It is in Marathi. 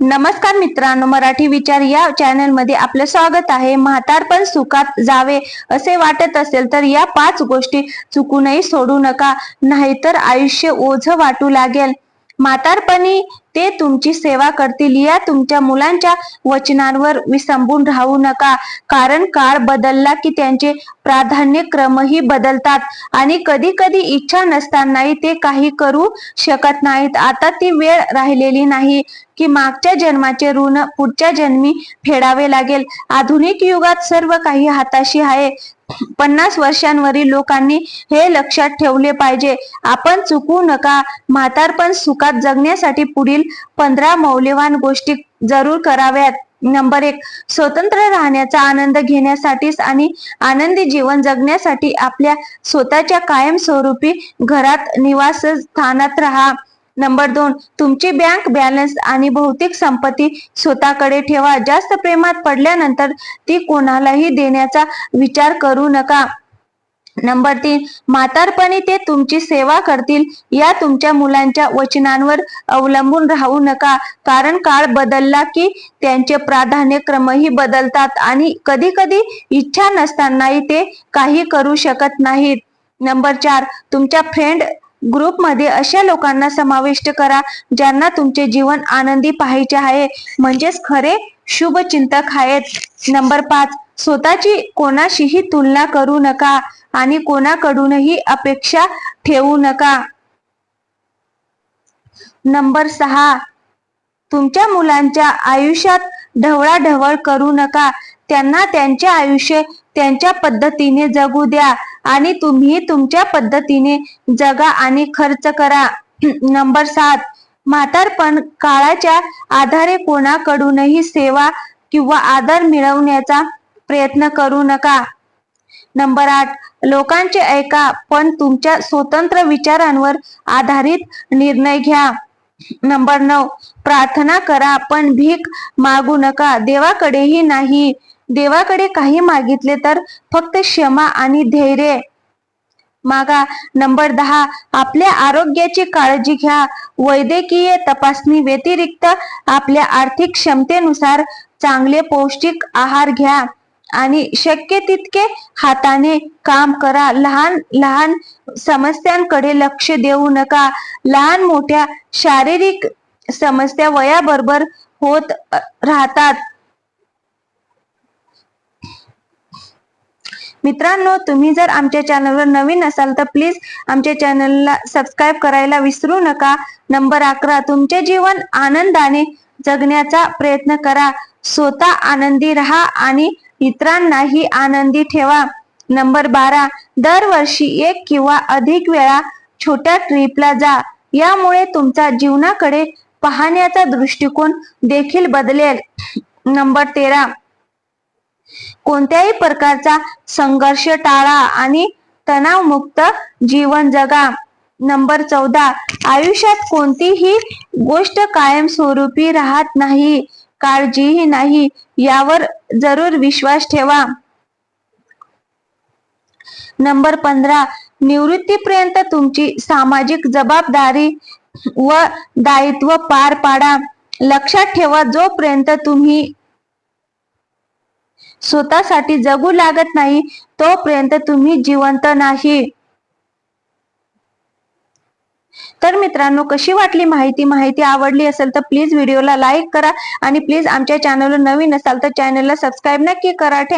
नमस्कार मित्रांनो मराठी विचार या चॅनलमध्ये आपलं स्वागत आहे. म्हातारपण सुखात जावे असे वाटत असेल तर या पाच गोष्टी चुकूनही सोडू नका. नाहीतर आयुष्य ओझ वाटू लागेल. म्हातारपणी ते तुमची सेवा करतील. या तुमच्या मुलांच्या वचनांवर विसंबून राहू नका. कारण काळ बदलला की त्यांचे प्राधान्यक्रमही बदलतात. आणि कधी कधी इच्छा नसतानाही ते काही करू शकत नाहीत. आता ती वेळ राहिलेली नाही की मागच्या जन्माचे ऋण पुढच्या जन्मी फेडावे लागेल. आधुनिक युगात सर्व काही हाताशी आहे. पन्नास वर्षांवरील लोकांनी हे लक्षात ठेवले पाहिजे. आपण चुकू नका. म्हातारपण सुखात जगण्यासाठी पुढील पंधरा मौल्यवान गोष्टी जरूर कराव्यात. नंबर एक स्वतंत्र राहण्याचा आनंद घेण्यासाठी आणि आनंदी जीवन जगण्यासाठी आपल्या स्वतःच्या कायमस्वरूपी घरात निवास स्थानात राहा. नंबर दोन तुमची बँक बॅलन्स आणि भौतिक संपत्ती स्वतःकडे ठेवा. जास्त प्रेमात पडल्यानंतर ती कोणालाही देण्याचा विचार करू नका. नंबर तीन म्हातारपणी ते तुमची सेवा करतील. या तुमच्या मुलांच्या वचनांवर अवलंबून राहू नका. कारण काळ बदलला की त्यांचे प्राधान्यक्रमही बदलतात आणि कधी कधी इच्छा नसतानाही ते काही करू शकत नाहीत. नंबर चार तुमच्या फ्रेंड ग्रुपमध्ये अशा लोकांना समाविष्ट करा ज्यांना तुमचे जीवन आनंदी पाहायचे आहे. म्हणजेच खरे शुभचिंतक आहेत. नंबर पाच स्वतःची कोणाशीही तुलना करू नका आणि कोणाकडूनही अपेक्षा ठेवू नका. नंबर सहा तुमच्या मुलांच्या आयुष्यात ढवळाढवळ करू नका. त्यांना त्यांचे आयुष्य त्यांच्या पद्धतीने जगू द्या आणि तुम्ही तुमच्या पद्धतीने जगा आणि खर्च करा. नंबर सात म्हातारपण काळाच्या आधारे कोणाकडूनही सेवा किंवा आदर मिळवण्याचा प्रयत्न करू नका. नंबर आठ लोकांचे ऐका पण तुमच्या स्वतंत्र विचारांवर आधारित निर्णय घ्या. नंबर नऊ प्रार्थना करा पण भीक मागू नका. देवाकडेही नाही. देवाकडे काही मागितले तर फक्त क्षमा आणि धैर्य. मागा. नंबर दहा आपल्या आरोग्याची काळजी घ्या. वैद्यकीय तपासणी व्यतिरिक्त आपल्या आर्थिक क्षमतेनुसार चांगले पौष्टिक आहार घ्या. आणि शक्य तितके हाताने काम करा. लहान लहान समस्यांकडे लक्ष देऊ नका. लहान मोठ्या शारीरिक समस्या वयाबरोबर होत राहतात. मित्रांनो तुम्ही जर आमच्या चॅनलवर नवीन असाल तर प्लीज आमच्या चॅनलला सबस्क्राईब करायला विसरू नका. नंबर अकरा तुमचे जीवन आनंदाने जगण्याचा प्रयत्न करा. स्वतः आनंदी राहा आणि इतरांनाही आनंदी ठेवा. नंबर बारा दरवर्षी एक किंवा अधिक वेळा छोट्या ट्रिपला जा. यामुळे तुमचा जीवनाकडे पाहण्याचा दृष्टिकोन देखील बदलेल. नंबर तेरा कोणत्याही प्रकारचा संघर्ष टाळा आणि तणावमुक्त जीवन जगा. नंबर चौदा आयुष्यात कोणतीही गोष्ट कायमस्वरूपी राहत नाही काळजीही नाही यावर जरूर विश्वास ठेवा. नंबर पंधरा निवृत्तीपर्यंत तुमची सामाजिक जबाबदारी व दायित्व पार पाडा. लक्षात ठेवा जोपर्यंत तुम्ही स्वतःसाठी जगू लागत नाही तोपर्यंत तुम्ही जिवंत नाही. तर मित्रांनो कशी वाटली माहिती? माहिती आवडली असेल तर प्लीज व्हिडिओला लाईक करा आणि प्लीज आमच्या चॅनलवर नवीन असाल तर चॅनलला सबस्क्राईब नक्की करा. थँक्यू